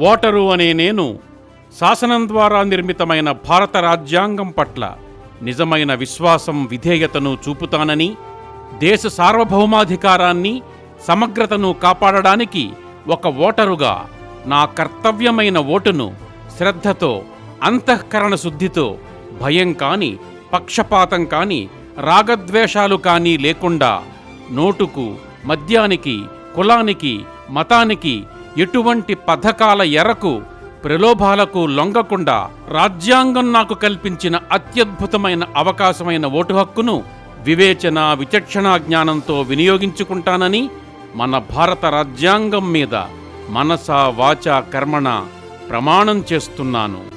Voter అనే నేను శాసనం ద్వారా నిర్మితమైన భారత రాజ్యాంగం పట్ల నిజమైన విశ్వాసం విధేయతను చూపుతానని దేశ సార్వభౌమాధికారాన్ని సమగ్రతను కాపాడడానికి ఒక ఓటరుగా నా కర్తవ్యమైన ఓటును శ్రద్ధతో అంతఃకరణ శుద్ధితో భయం కాని పక్షపాతం కాని రాగద్వేషాలు కానీ లేకుండా నోటుకు మద్యానికి కులానికి మతానికి ఎటువంటి పథకాల ఎరకు ప్రలోభాలకు లొంగకుండా రాజ్యాంగం నాకు కల్పించిన అత్యద్భుతమైన అవకాశమైన ఓటు హక్కును వివేచన విచక్షణా జ్ఞానంతో వినియోగించుకుంటానని మన భారత రాజ్యాంగం మీద మనస వాచ కర్మణ ప్రమాణం చేస్తున్నాను.